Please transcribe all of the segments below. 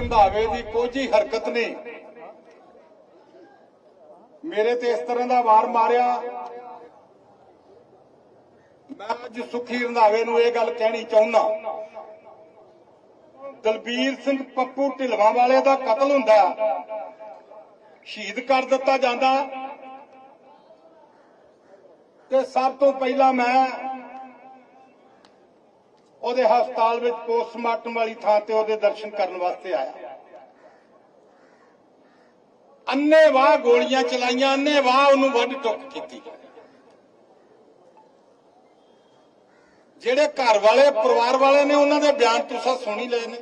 ਰੰਧਾਵੇ ਦੀ ਕੋਈ ਹਰਕਤ ਨੇ। ਮੇਰੇ ਤੇ ਇਸ ਤਰ੍ਹਾਂ ਦਾ ਵਾਰ ਮਾਰਿਆ। ਮੈਂ ਅੱਜ ਸੁਖੀ ਰੰਧਾਵੇ ਨੂੰ ਇਹ ਗੱਲ ਕਹਿਣੀ ਚਾਹੁੰਦਾ ਦਲਬੀਰ ਸਿੰਘ ਪੱਪੂ ਢਿਲਵਾਂ ਵਾਲੇ ਦਾ ਕਤਲ ਹੁੰਦਾ ਸ਼ਹੀਦ ਕਰ ਦਿੱਤਾ ਜਾਂਦਾ। ਤੇ ਸਭ ਤੋਂ ਪਹਿਲਾਂ ਮੈਂ ਉਹਦੇ ਹਸਪਤਾਲ ਵਿੱਚ ਪੋਸਟਮਾਰਟਮ ਵਾਲੀ ਥਾਂ ਤੇ ਉਹਦੇ ਦਰਸ਼ਨ ਕਰਨ ਵਾਸਤੇ ਆਇਆ। ਅੰਨੇ ਗੋਲੀਆਂ ਚਲਾਈਆਂ, ਅੰਨੇ ਉਹਨੂੰ ਵੱਢ ਟੁੱਕ ਕੀਤੀ। ਜਿਹੜੇ ਘਰ ਵਾਲੇ, ਪਰਿਵਾਰ ਵਾਲੇ ਨੇ ਉਹਨਾਂ ਦੇ ਬਿਆਨ ਤੁਸੀਂ ਸੁਣੀ ਲਏ ਨੇ।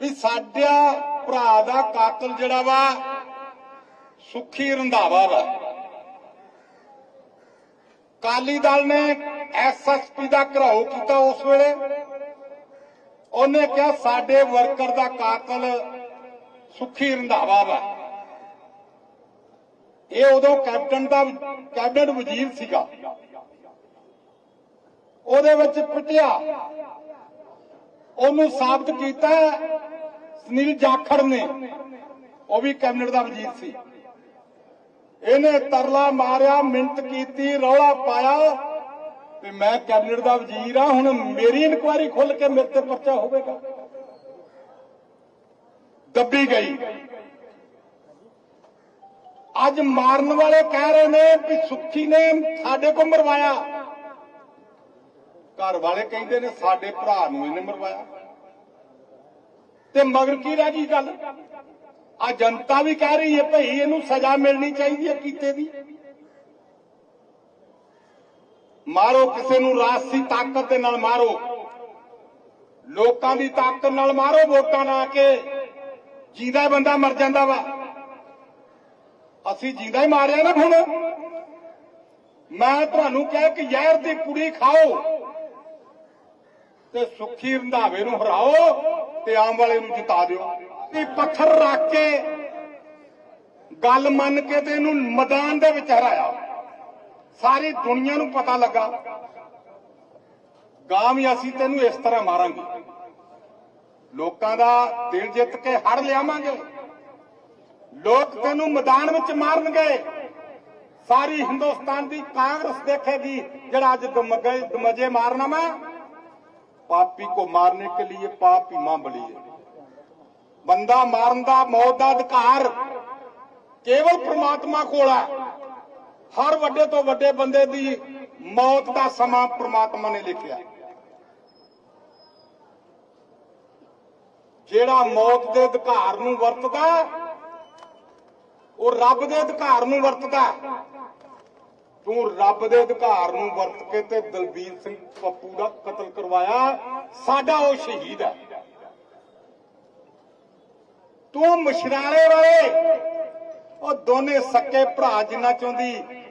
ਵੀ ਸਾਡਾ ਭਰਾ ਦਾ ਕਾਤਲ ਜਿਹੜਾ ਵਾ, ਸੁਖੀ ਰੰਧਾਵਾ ਵਾ। ਅਕਾਲੀ ਦਲ ਨੇ ਐਸਐਸਪੀ ਦਾ ਘਰਾਓ ਕੀਤਾ ਉਸ ਵੇਲੇ। ਉਹਨੇ ਕਿਹਾ, ਸਾਡੇ ਵਰਕਰ ਦਾ ਕਾਤਲ ਸੁਖੀ ਰੰਧਾਵਾ ਵਾ। ਇਹ ਉਦੋਂ ਕੈਪਟਨ ਦਾ, ਕੈਬਨਿਟ ਵਜ਼ੀਰ ਸੀਗਾ। ਉਹਦੇ ਵਿੱਚ ਪਿਟਿਆ। ਉਹਨੂੰ ਸਾਬਤ ਕੀਤਾ ਸੁਨੀਲ ਜਾਖੜ ਨੇ। ਉਹ ਵੀ ਕੈਬਨਿਟ ਦਾ ਵਜ਼ੀਰ ਸੀ। ਇਹਨੇ ਤਰਲਾ ਮਾਰਿਆ ਮਿੰਟ ਕੀਤੀ, ਰੌਲਾ ਪਾਇਆ। ਤੇ ਮੈਂ ਕੈਬਨਿਟ ਦਾ ਵਜ਼ੀਰ ਆ ਹੁਣ ਮੇਰੀ ਇਨਕੁਆਇਰੀ ਖੁੱਲ ਕੇ ਮੇਰੇ ਤੇ ਪਰਚਾ ਹੋਵੇਗਾ। ਦੱਬੀ ਗਈ। ਅੱਜ ਮਾਰਨ ਵਾਲੇ ਕਹਿ ਰਹੇ ਨੇ ਵੀ ਸੁੱਖੀ ਨੇ ਸਾਡੇ ਕੋ ਮਰਵਾਇਆ। ਘਰ ਵਾਲੇ ਕਹਿੰਦੇ ਨੇ ਸਾਡੇ ਭਰਾ ਨੂੰ ਇਹਨੇ ਮਰਵਾਇਆ। ਤੇ ਮਗਰ ਕੀ ਰਹਿ ਗਈ ਗੱਲ? ਆ ਜਨਤਾ ਵੀ ਕਹਿ ਰਹੀ ਹੈ, ਭਈ ਇਹਨੂੰ ਸਜ਼ਾ ਮਿਲਣੀ ਚਾਹੀਦੀ ਹੈ ਕੀਤੇ ਦੀ। ਮਾਰੋ ਕਿਸੇ ਨੂੰ ਰਾਸੀ ਤਾਕਤ ਦੇ ਨਾਲ ਮਾਰੋ। ਲੋਕਾਂ ਦੀ ਤਾਕਤ ਨਾਲ ਮਾਰੋ ਵੋਟਾਂ ਨਾ ਕੇ। ਜਿੰਦਾ ਬੰਦਾ ਮਰ ਜਾਂਦਾ ਵਾ। ਅਸੀਂ ਜਿੰਦਾ ਹੀ ਮਾਰਿਆ ਨਾ ਹੁਣ। ਮੈਂ ਤੁਹਾਨੂੰ ਕਹਿ ਕਿ ਜ਼ਹਿਰ ਦੀ ਕੁੜੀ ਖਾਓ ਤੇ ਸੁੱਖੀ ਰੰਧਾਵੇ ਨੂੰ ਹਰਾਓ ਤੇ ਆਮ ਵਾਲੇ ਨੂੰ ਜਿਤਾ ਦਿਓ। ਵੀ ਪੱਥਰ ਰੱਖ ਕੇ ਗੱਲ ਮੰਨ ਕੇ ਤੇ ਇਹਨੂੰ ਮੈਦਾਨ ਦੇ ਵਿੱਚ ਹਰਾਇਆ। ਸਾਰੀ ਦੁਨੀਆ ਨੂੰ ਪਤਾ ਲੱਗਾ ਗਾਮ ਅਸੀਂ ਤੈਨੂੰ ਇਸ ਤਰ੍ਹਾਂ ਮਾਰਾਂਗੇ। ਲੋਕਾਂ ਦਾ ਦਿਲ ਜਿੱਤ ਕੇ ਹੜ ਲਿਆਵਾਂਗੇ। ਲੋਕ ਤੈਨੂੰ ਮੈਦਾਨ ਵਿੱਚ ਮਾਰਨਗੇ। ਸਾਰੀ ਹਿੰਦੁਸਤਾਨ ਦੀ ਕਾਂਗਰਸ ਦੇਖੇਗੀ, ਜਿਹੜਾ ਅੱਜ ਦਮਗੇ ਦਮਜੇ ਮਾਰਨਾ ਮੈਂ ਪਾਪੀ ਕੋ ਮਾਰਨੇ ਕੇ ਲਈ ਪਾਪ ਹੀ ਮਾਂ ਬਲੀ ਬੰਦਾ ਮਾਰਨ ਦਾ, ਮੌਤ ਦਾ ਅਧਿਕਾਰ ਕੇਵਲ ਪ੍ਰਮਾਤਮਾ ਕੋਲ ਹੈ ਹਰ ਵੱਡੇ ਤੋਂ ਵੱਡੇ ਬੰਦੇ ਦੀ ਮੌਤ ਦਾ ਸਮਾਂ ਪ੍ਰਮਾਤਮਾ ਨੇ ਲਿਖਿਆ। ਜਿਹੜਾ ਮੌਤ ਦੇ ਅਧਿਕਾਰ ਨੂੰ ਵਰਤਦਾ, ਉਹ ਰੱਬ ਦੇ ਅਧਿਕਾਰ ਨੂੰ ਵਰਤਦਾ। ਤੂੰ ਰੱਬ ਦੇ ਅਧਿਕਾਰ ਨੂੰ ਵਰਤ ਕੇ ਤੇ ਦਲਬੀਰ ਸਿੰਘ ਪੱਪੂ ਦਾ ਕਤਲ ਕਰਵਾਇਆ। ਸਾਡਾ ਉਹ ਸ਼ਹੀਦ ਹੈ ਤੂੰ ਮਸ਼ਰਾਲੇ ਵਾਲੇ। ਉਹ ਦੋਨੇ ਸੱਕੇ ਭਰਾ ਜਿੰਨਾ ਚਾਹੁੰਦੀ,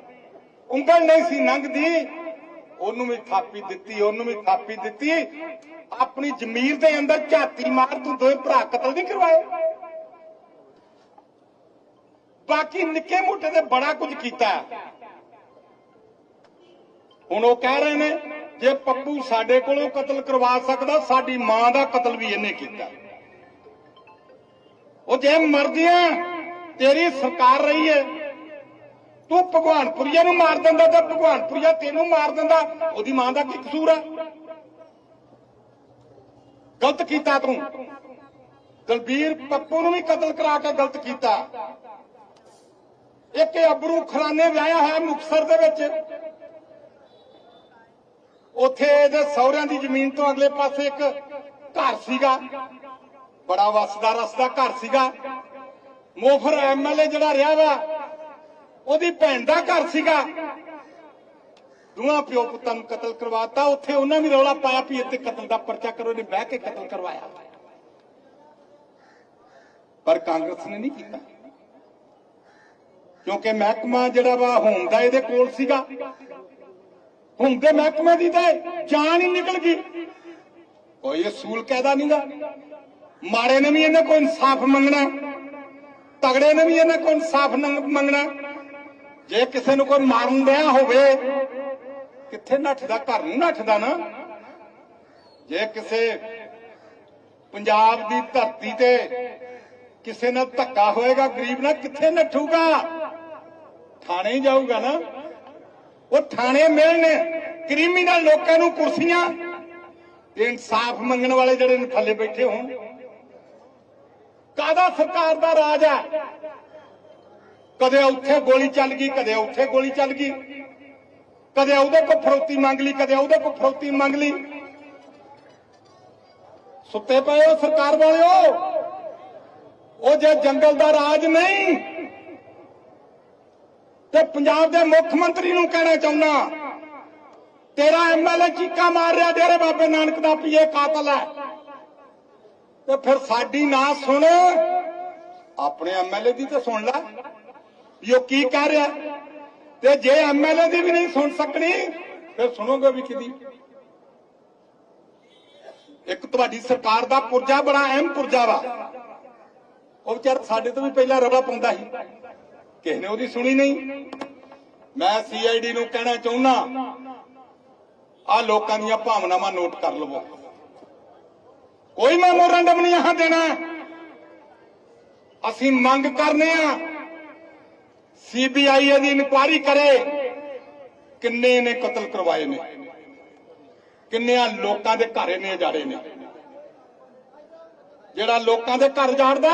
ਉਂਗਲ ਨਹੀਂ ਸੀ ਲੰਘਦੀ ਉਹਨੂੰ ਵੀ ਥਾਪੀ ਦਿੱਤੀ, ਉਹਨੂੰ ਵੀ ਥਾਪੀ ਦਿੱਤੀ। ਆਪਣੀ ਜ਼ਮੀਰ ਦੇ ਅੰਦਰ ਝਾਤੀ ਮਾਰ ਤੂੰ ਦੋਵੇਂ ਭਰਾ ਕਤਲ ਨਹੀਂ ਕਰਵਾਏ। ਬਾਕੀ ਨਿੱਕੇ ਮੋਟੇ ਤੇ ਬੜਾ ਕੁਝ ਕੀਤਾ। ਹੁਣ ਉਹ ਕਹਿ ਰਹੇ ਨੇ, ਜੇ ਪੱਪੂ ਸਾਡੇ ਕੋਲੋਂ ਕਤਲ ਕਰਵਾ ਸਕਦਾ, ਸਾਡੀ ਮਾਂ ਦਾ ਕਤਲ ਵੀ ਇਹਨੇ ਕੀਤਾ। ਉਹ ਜੇ ਮਰਦੀਆਂ ਤੇਰੀ ਸਰਕਾਰ ਰਹੀ ਹੈ। ਤੂੰ ਭਗਵਾਨਪੁਰੀਆ ਨੂੰ ਮਾਰ ਦਿੰਦਾ ਤਾਂ ਭਗਵਾਨਪੁਰੀਆ ਤੈਨੂੰ ਮਾਰ ਦਿੰਦਾ, ਉਹਦੀ ਮਾਂ ਦਾ ਕੀ ਕਸੂਰ ਹੈ? ਗਲਤ ਕੀਤਾ ਤੂੰ। ਦਲਬੀਰ ਪੱਪੂ ਨੂੰ ਵੀ ਕਤਲ ਕਰਾ ਕੇ ਗਲਤ ਕੀਤਾ। ਇੱਕ ਅਬਰੂ ਖਰਾਨੇ ਵਿਆਹਿਆ ਹੋਇਆ ਮੁਕਸਰ ਦੇ ਵਿੱਚ। ਉੱਥੇ ਇਹਦੇ ਸਹੁਰਿਆਂ ਦੀ ਜ਼ਮੀਨ ਤੋਂ ਅਗਲੇ ਪਾਸੇ ਇੱਕ ਘਰ ਸੀਗਾ। ਬੜਾ ਵਸਦਾ ਰਸਦਾ ਘਰ ਸੀਗਾ। ਮੋਫਰ ਐਮਐਲਏ ਜਿਹੜਾ ਰਿਹਾ ਵਾ, ਉਹਦੀ ਭੈਣ ਦਾ ਘਰ ਸੀਗਾ। ਦੋਹਾਂ ਪਿਓ ਪੁੱਤਾਂ ਨੂੰ ਕਤਲ ਕਰਵਾਤਾ। ਉੱਥੇ ਉਹਨਾਂ ਵੀ ਰੌਲਾ ਪਾਇਆ ਵੀ ਇੱਥੇ ਕਤਲ ਦਾ ਪਰਚਾ ਕਰੋ ਨੇ ਬਹਿ ਕੇ ਕਤਲ ਕਰਵਾਇਆ। ਪਰ ਕਾਂਗਰਸ ਨੇ ਨਹੀਂ ਕੀਤਾ। ਕਿਉਂਕਿ ਮਹਿਕਮਾ ਜਿਹੜਾ ਵਾ ਹੋਮ ਦਾ ਇਹਦੇ ਕੋਲ ਸੀਗਾ। ਹੁਣ ਦੇ ਮਹਿਕਮੇ ਦੀ ਤੇ ਜਾਨ ਹੀ ਨਿਕਲ ਗਈ। ਕੋਈ ਅਸੂਲ ਕਾਇਦਾ ਨਹੀਂਗਾ ਮਾੜੇ ਨੇ ਵੀ ਇਹਨਾਂ ਕੋਲ ਇਨਸਾਫ ਮੰਗਣਾ, ਤਗੜੇ ਨੇ ਵੀ ਇਹਨਾਂ ਕੋਲ ਇਨਸਾਫ ਮੰਗਣਾ। ਜੇ ਕਿਸੇ ਨੂੰ ਕੋਈ ਮਾਰਨ ਦਿਆ ਹੋਵੇ, ਕਿੱਥੇ ਨੱਠਦਾ ਘਰ ਨੂੰ ਨੱਠਦਾ ਨਾ? ਜੇ ਕਿਸੇ ਪੰਜਾਬ ਦੀ ਧਰਤੀ ਤੇ ਕਿਸੇ ਨਾਲ ਧੱਕਾ ਹੋਏਗਾ, ਗਰੀਬ ਨਾਲ ਕਿੱਥੇ ਨੱਠੂਗਾ? ਥਾਣੇ ਹੀ ਜਾਊਗਾ ਨਾ। ਉਹ ਥਾਣੇ ਮਿਲਣ, ਕ੍ਰਿਮੀਨਲ ਲੋਕਾਂ ਨੂੰ ਕੁਰਸੀਆਂ, ਤੇ ਇਨਸਾਫ ਮੰਗਣ ਵਾਲੇ ਜਿਹੜੇ ਨੇ ਥੱਲੇ ਬੈਠੇ ਹੋਣ। ਕਾਦਾ ਸਰਕਾਰ ਦਾ ਰਾਜ ਹੈ? ਕਦੇ ਉੱਥੇ ਗੋਲੀ ਚੱਲ ਗਈ, ਕਦੇ ਉੱਥੇ ਗੋਲੀ ਚੱਲ ਗਈ। ਕਦੇ ਉਹਦੇ ਕੋਲ ਫਰੋਤੀ ਮੰਗ ਲਈ, ਕਦੇ ਉਹਦੇ ਕੋਲ ਫਰੋਤੀ ਮੰਗ ਲਈ। ਸੁੱਤੇ ਪਏ ਹੋ ਸਰਕਾਰ ਵਾਲਿਓ? ਉਹ ਜੇ ਜੰਗਲ ਦਾ ਰਾਜ ਨਹੀਂ, ਤੇ ਪੰਜਾਬ ਦੇ ਮੁੱਖ ਮੰਤਰੀ ਨੂੰ ਕਹਿਣਾ ਚਾਹੁੰਦਾ, ਤੇਰਾ ਐਮਐਲਏ ਚੀਕਾ ਮਾਰ ਰਿਹਾ, ਡੇਰੇ ਬਾਬੇ ਨਾਨਕ ਦਾ ਪੀਏ ਕਾਤਲ ਹੈ। ਤੇ ਫਿਰ ਸਾਡੀ ਨਾ ਸੁਣ। ਆਪਣੇ ਐਮਐਲਏ ਦੀ ਤਾਂ ਸੁਣ ਲੈ। ਵੀ ਉਹ ਕੀ ਕਹਿ ਰਿਹਾ? ਤੇ ਜੇ ਐਮਐਲਏ ਦੀ ਵੀ ਨਹੀਂ ਸੁਣ ਸਕਣੀ, ਫਿਰ ਸੁਣੋਗੇ ਵੀ ਕਿਦੀ ਇੱਕ ਤੁਹਾਡੀ ਸਰਕਾਰ ਦਾ ਪੁਰਜਾ ਬੜਾ ਅਹਿਮ ਪੁਰਜਾ ਵਾ। ਉਹ ਵਿਚਾਰ ਸਾਡੇ ਤੋਂ ਵੀ ਪਹਿਲਾਂ ਰਵਾ ਪਾਉਂਦਾ ਸੀ। ਕਿਸੇ ਨੇ ਉਹਦੀ ਸੁਣੀ ਨਹੀਂ। ਮੈਂ ਸੀਆਈਡੀ ਨੂੰ ਕਹਿਣਾ ਚਾਹੁੰਦਾ ਆ ਲੋਕਾਂ ਦੀਆਂ ਭਾਵਨਾਵਾਂ ਨੋਟ ਕਰ ਲਵੋ। ਕੋਈ ਮੈਮੋਰੰਡਮ ਨਹੀਂ ਯਹਾਂ ਦੇਣਾ ਅਸੀਂ ਮੰਗ ਕਰਨੇ ਆ ਸੀਬੀਆਈ ਇਹਦੀ ਇਨਕੁਆਇਰੀ ਕਰੇ, ਕਿੰਨੇ ਨੇ ਕਤਲ ਕਰਵਾਏ ਨੇ, ਕਿੰਨਿਆਂ ਲੋਕਾਂ ਦੇ ਘਰ ਨੇ ਜਾੜੇ ਨੇ। ਜਿਹੜਾ ਲੋਕਾਂ ਦੇ ਘਰ ਜਾੜਦਾ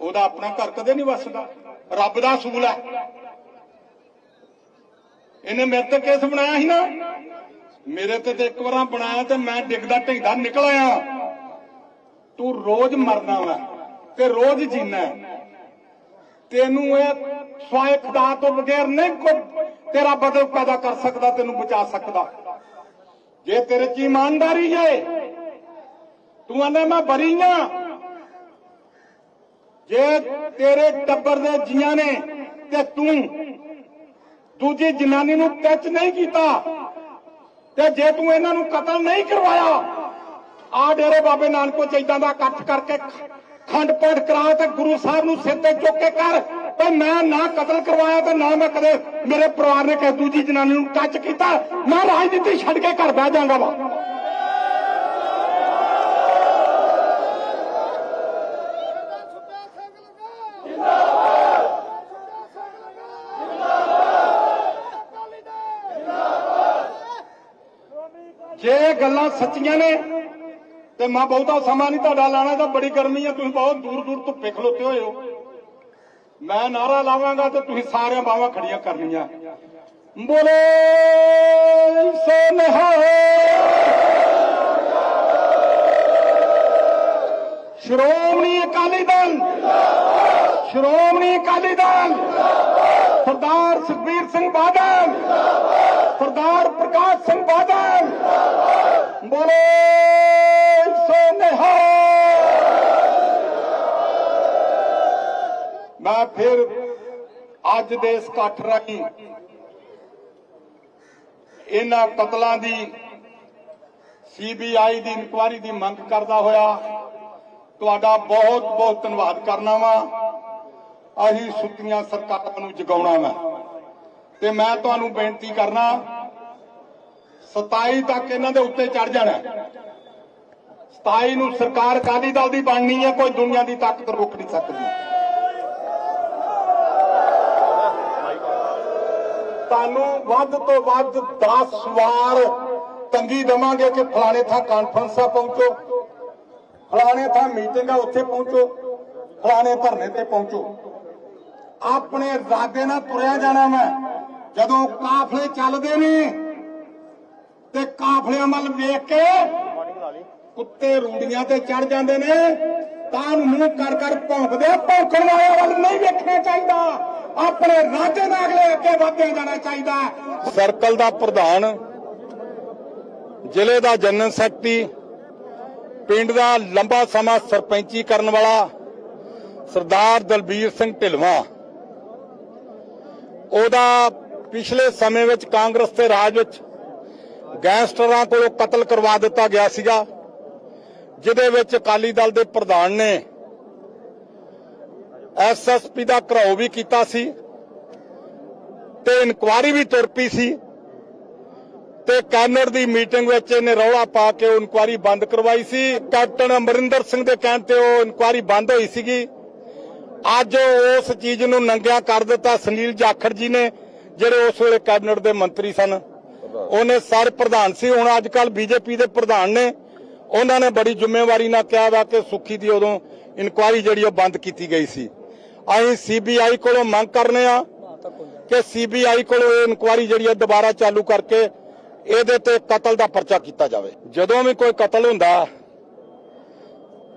ਉਹਦਾ ਆਪਣਾ ਘਰ ਕਦੇ ਨਹੀਂ ਵਸਦਾ। ਰੱਬ ਦਾ ਅਸੂਲ ਹੈ। ਇਹਨੇ ਮੇਰੇ ਤੇ ਕੇਸ ਬਣਾਇਆ ਸੀ ਨਾ। ਮੇਰੇ ਤੇ ਤੇ ਇੱਕ ਵਾਰਾਂ ਬਣਾਇਆ ਤੇ ਮੈਂ ਡਿੱਗਦਾ ਢਿੱਗਦਾ ਨਿਕਲ ਆਇਆ। ਤੂੰ ਰੋਜ਼ ਮਰਨਾ ਵਾ ਤੇ ਰੋਜ਼ ਜੀਣਾ ਤੈਨੂੰ ਇਹ ਸਵਾਏ ਖੁਦਾ ਤੋਂ ਬਗੈਰ ਨਹੀਂ ਕੋਈ ਤੇਰਾ ਬਦਲ ਪੈਦਾ ਕਰ ਸਕਦਾ, ਤੈਨੂੰ ਬਚਾ ਸਕਦਾ। ਜੇ ਤੇਰੇ ਚ ਇਮਾਨਦਾਰੀ ਹੈ, ਤੂੰ ਆਨੇ ਮੈਂ ਬਰੀ ਆ। ਜੇ ਤੇਰੇ ਟੱਬਰ ਦੇ ਜੀਆਂ ਨੇ ਤੇ ਤੂੰ ਦੂਜੀ ਜਨਾਨੀ ਨੂੰ ਟੱਚ ਨਹੀਂ ਕੀਤਾ, ਤੇ ਜੇ ਤੂੰ ਇਹਨਾਂ ਨੂੰ ਕਤਲ ਨਹੀਂ ਕਰਵਾਇਆ ਆ ਡੇਰੇ ਬਾਬੇ ਨਾਨਕੋ ਚੈਦਾਂ ਦਾ ਇਕੱਠ ਕਰਕੇ ਖੰਡ ਪਾਠ ਕਰਾ ਤੇ ਗੁਰੂ ਸਾਹਿਬ ਨੂੰ ਸਿਰ ਤੇ ਚੁੱਕ ਕੇ ਕਰ ਤੇ ਮੈਂ ਨਾ ਕਤਲ ਕਰਵਾਇਆ ਤੇ ਨਾ ਮੈਂ ਕਦੇ ਮੇਰੇ ਪਰਿਵਾਰ ਨੇ ਕਿਸੇ ਦੂਜੀ ਜਨਾਨੀ ਨੂੰ ਟੱਚ ਕੀਤਾ ਮੈਂ ਰਾਜਨੀਤੀ ਛੱਡ ਕੇ ਘਰ ਬਹਿ ਜਾਵਾਂਗਾ ਵਾ। ਜੇ ਗੱਲਾਂ ਸੱਚੀਆਂ ਨੇ ਤੇ ਮੈਂ, ਬਹੁਤਾ ਸਮਾਂ ਨਹੀਂ ਤੁਹਾਡਾ ਲਾਣਾ ਤਾਂ ਬੜੀ ਗਰਮੀ ਹੈ ਤੁਸੀਂ ਬਹੁਤ ਦੂਰ ਦੂਰ ਧੁੱਪੇ ਖਲੋਤੇ ਹੋਏ ਹੋ। ਮੈਂ ਨਾਰਾ ਲਾਵਾਂਗਾ ਤੇ ਤੁਸੀਂ ਸਾਰਿਆਂ ਬਾਹਾਂ ਖੜੀਆਂ ਕਰਨੀਆਂ। ਬੋਲੇ ਸੋ ਸ਼੍ਰੋਮਣੀ ਅਕਾਲੀ ਦਲ। ਸ਼੍ਰੋਮਣੀ ਅਕਾਲੀ ਦਲ। ਸਰਦਾਰ ਸੁਖਬੀਰ ਸਿੰਘ ਬਾਦਲ। ਸਰਦਾਰ ਪ੍ਰਕਾਸ਼ ਸਿੰਘ ਬਾਦਲ। ਬੋਲੇ। ਸੋ ਮੈਂ ਫਿਰ ਅੱਜ ਦੇ ਇਸ ਇਕੱਠ ਰਾਹੀਂ ਇਹਨਾਂ ਕਤਲਾਂ ਦੀ ਸੀਬੀਆਈ ਦੀ ਇਨਕੁਆਇਰੀ ਦੀ ਮੰਗ ਕਰਦਾ ਹੋਇਆ ਤੁਹਾਡਾ ਬਹੁਤ ਬਹੁਤ ਧੰਨਵਾਦ ਕਰਨਾ ਵਾ। ਅਸੀਂ ਸੁੱਤੀਆਂ ਸਰਕਾਰਾਂ ਨੂੰ ਜਗਾਉਣਾ ਵਾ। ਤੇ ਮੈਂ ਤੁਹਾਨੂੰ ਬੇਨਤੀ ਕਰਨਾ 27 ਤੱਕ ਇਹਨਾਂ ਦੇ ਉੱਤੇ ਚੜ ਜਾਣਾ। 27 ਨੂੰ ਸਰਕਾਰ ਅਕਾਲੀ ਦਲ ਦੀ ਬਣਨੀ ਹੈ ਕੋਈ ਦੁਨੀਆ ਦੀ ਤਾਕਤ ਰੋਕ ਨਹੀਂ ਸਕਦੀ। ਤੁਹਾਨੂੰ ਵੱਧ ਤੋਂ ਵੱਧ 10 ਵਾਰ ਤੰਗੀ ਦਵਾਂਗੇ ਕਿ ਫਲਾਣੇ ਥਾਂ ਕਾਨਫਰੰਸਾਂ ਪਹੁੰਚੋ। ਫਲਾਣੇ ਥਾਂ ਮੀਟਿੰਗਾਂ ਉੱਥੇ ਪਹੁੰਚੋ। ਫਲਾਣੇ ਧਰਨੇ ਤੇ ਪਹੁੰਚੋ। ਆਪਣੇ ਇਰਾਦੇ ਨਾਲ ਤੁਰਿਆ ਜਾਣਾ ਮੈਂ। ਜਦੋਂ ਕਾਫਲੇ ਚੱਲਦੇ ਨੇ, ਤੇ ਕਾਫਲਿਆਂ ਵੱਲ ਵੇਖ ਕੇ ਕੁੱਤੇ ਰੂੜੀਆਂ ਤੇ ਚੜ ਜਾਂਦੇ ਨੇ, ਤਾਂ ਨੂੰ ਮੂੰਹ ਕਰ ਕਰ ਭੌਂਕਦੇ ਭੌਂਕਣ ਵਾਲਿਆਂ ਵੱਲ ਨਹੀਂ ਵੇਖਣਾ ਚਾਹੀਦਾ। ਆਪਣੇ ਇਰਾਦੇ ਨਾਲ ਅਗਲੇ ਅੱਗੇ ਵਧਦੇ ਜਾਣਾ ਚਾਹੀਦਾ। ਸਰਕਲ ਦਾ ਪ੍ਰਧਾਨ, ਜ਼ਿਲ੍ਹੇ ਦਾ ਜਨਰਲ ਸੈਕਟਰੀ, ਪਿੰਡ ਦਾ ਲੰਬਾ ਸਮਾਂ ਸਰਪੰਚੀ ਕਰਨ ਵਾਲਾ ਸਰਦਾਰ ਦਲਬੀਰ ਸਿੰਘ ਢਿਲਵਾਂ। ਉਹਦਾ ਪਿਛਲੇ ਸਮੇਂ ਵਿੱਚ ਕਾਂਗਰਸ ਦੇ ਰਾਜ ਵਿੱਚ ਗੈਂਗਸਟਰਾਂ ਕੋਲੋਂ ਕਤਲ ਕਰਵਾ ਦਿੱਤਾ ਗਿਆ ਸੀਗਾ। ਜਿਹਦੇ ਵਿੱਚ ਅਕਾਲੀ ਦਲ ਦੇ ਪ੍ਰਧਾਨ ਨੇ ਐਸਐਸਪੀ ਦਾ ਘਰਾਓ ਵੀ ਕੀਤਾ ਸੀ ਤੇ ਇਨਕੁਆਰੀ ਵੀ ਤੁਰ ਪਈ ਸੀ ਤੇ ਕੈਨੇਡ ਦੀ ਮੀਟਿੰਗ ਵਿੱਚ ਇਹਨੇ ਰੌਲਾ ਪਾ ਕੇ ਉਹ ਇਨਕੁਆਰੀ ਬੰਦ ਕਰਵਾਈ ਸੀ। ਕੈਪਟਨ ਅਮਰਿੰਦਰ ਸਿੰਘ ਦੇ ਕਹਿਣ ਤੇ ਉਹ ਇਨਕੁਆਰੀ ਬੰਦ ਹੋਈ ਸੀਗੀ। ਅੱਜ ਉਹ ਉਸ ਚੀਜ਼ ਨੂੰ ਨੰਗਿਆ ਕਰ ਦਿੱਤਾ ਸੁਨੀਲ ਜਾਖੜ ਜੀ ਨੇ, ਜਿਹੜੇ ਉਸ ਵੇਲੇ ਕੈਬਨਿਟ ਦੇ ਮੰਤਰੀ ਸਨ। ਉਹਨੇ ਸਾਰੇ ਪ੍ਰਧਾਨ ਸੀ, ਹੁਣ ਅੱਜ ਕੱਲ ਬੀਜੇਪੀ ਦੇ ਪ੍ਰਧਾਨ ਨੇ। ਉਹਨਾਂ ਨੇ ਬੜੀ ਜ਼ਿੰਮੇਵਾਰੀ ਨਾਲ ਕਿਹਾ ਵਾ ਕਿ ਸੁੱਖੀ ਦੀ ਉਦੋਂ ਇਨਕੁਆਇਰੀ ਜਿਹੜੀ ਉਹ ਬੰਦ ਕੀਤੀ ਗਈ ਸੀ। ਅਸੀਂ ਸੀਬੀਆਈ ਕੋਲੋਂ ਮੰਗ ਕਰਨੇ ਆ ਕਿ ਸੀਬੀਆਈ ਕੋਲੋਂ ਇਹ ਇਨਕੁਆਰੀ ਜਿਹੜੀ ਹੈ ਦੁਬਾਰਾ ਚਾਲੂ ਕਰਕੇ ਇਹਦੇ ਤੇ ਕਤਲ ਦਾ ਪਰਚਾ ਕੀਤਾ ਜਾਵੇ। ਜਦੋਂ ਵੀ ਕੋਈ ਕਤਲ ਹੁੰਦਾ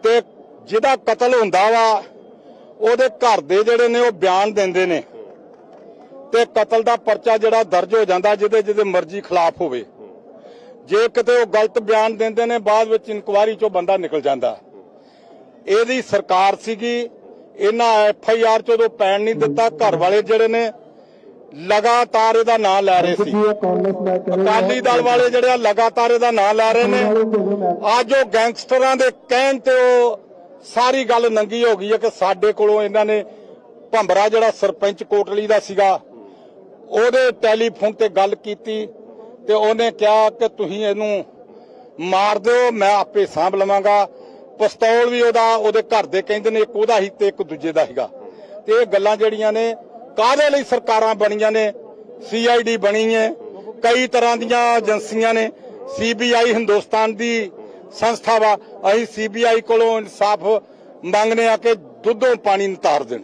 ਤੇ ਜਿਹਦਾ ਕਤਲ ਹੁੰਦਾ ਵਾ, ਉਹਦੇ ਘਰ ਦੇ ਜਿਹੜੇ ਨੇ ਉਹ ਬਿਆਨ ਦਿੰਦੇ ਨੇ ਤੇ ਕਤਲ ਦਾ ਪਰਚਾ ਜਿਹੜਾ ਦਰਜ ਹੋ ਜਾਂਦਾ, ਜਿਹਦੇ ਜਿਹਦੇ ਮਰਜ਼ੀ ਖਿਲਾਫ ਹੋਵੇ। ਜੇ ਕਿਤੇ ਉਹ ਗਲਤ ਬਿਆਨ ਦਿੰਦੇ ਨੇ ਬਾਅਦ ਵਿੱਚ ਇਨਕੁਆਰੀ ਚੋਂ ਬੰਦਾ ਨਿਕਲ ਜਾਂਦਾ। ਇਹਦੀ ਸਰਕਾਰ ਸੀਗੀ ਇਹਨਾਂ ਐਫ ਆਈ ਆਰ ਚ ਪੈਣ ਨਹੀਂ ਦਿੱਤਾ ਘਰ ਵਾਲੇ ਜਿਹੜੇ ਨੇ ਲਗਾਤਾਰ ਇਹਦਾ ਨਾਂ ਲੈ ਰਹੇ ਸੀ। ਅਕਾਲੀ ਦਲ ਵਾਲੇ ਜਿਹੜੇ ਲਗਾਤਾਰ ਇਹਦਾ ਨਾਂ ਲੈ ਰਹੇ ਨੇ। ਅੱਜ ਉਹ ਗੈਂਗਸਟਰਾਂ ਦੇ ਕਹਿਣ ਤੇ ਉਹ ਸਾਰੀ ਗੱਲ ਨੰਗੀ ਹੋ ਗਈ ਹੈ ਕਿ ਸਾਡੇ ਕੋਲੋਂ ਇਹਨਾਂ ਨੇ ਭੰਬਰਾ ਜਿਹੜਾ ਸਰਪੰਚ ਕੋਟਲੀ ਦਾ ਸੀਗਾ ਉਹਦੇ ਟੈਲੀਫੋਨ ਤੇ ਗੱਲ ਕੀਤੀ। ਤੇ ਉਹਨੇ ਕਿਹਾ ਕਿ ਤੁਸੀਂ ਇਹਨੂੰ ਮਾਰ ਦਿਓ, ਮੈਂ ਆਪੇ ਸਾਂਭ ਲਵਾਂਗਾ। ਪਿਸਤੌਲ ਵੀ ਉਹਦਾ, ਉਹਦੇ ਘਰ ਦੇ ਕਹਿੰਦੇ ਨੇ, ਇੱਕ ਉਹਦਾ ਹੀ ਤੇ ਇੱਕ ਦੂਜੇ ਦਾ ਹੈਗਾ ਤੇ ਇਹ ਗੱਲਾਂ ਜਿਹੜੀਆਂ ਨੇ, ਕਾਹਦੇ ਲਈ ਸਰਕਾਰਾਂ ਬਣੀਆਂ ਨੇ? ਸੀਆਈਡੀ ਬਣੀ ਹੈ। ਕਈ ਤਰ੍ਹਾਂ ਦੀਆਂ ਏਜੰਸੀਆਂ ਨੇ। ਸੀਬੀਆਈ ਹਿੰਦੁਸਤਾਨ ਦੀ ਸੰਸਥਾ ਵਾ। ਅਸੀਂ ਸੀਬੀਆਈ ਕੋਲੋਂ ਇਨਸਾਫ ਮੰਗਨੇ ਆ ਕਿ ਦੁੱਧੋਂ ਪਾਣੀ ਨਿਤਾਰ ਦੇਣ।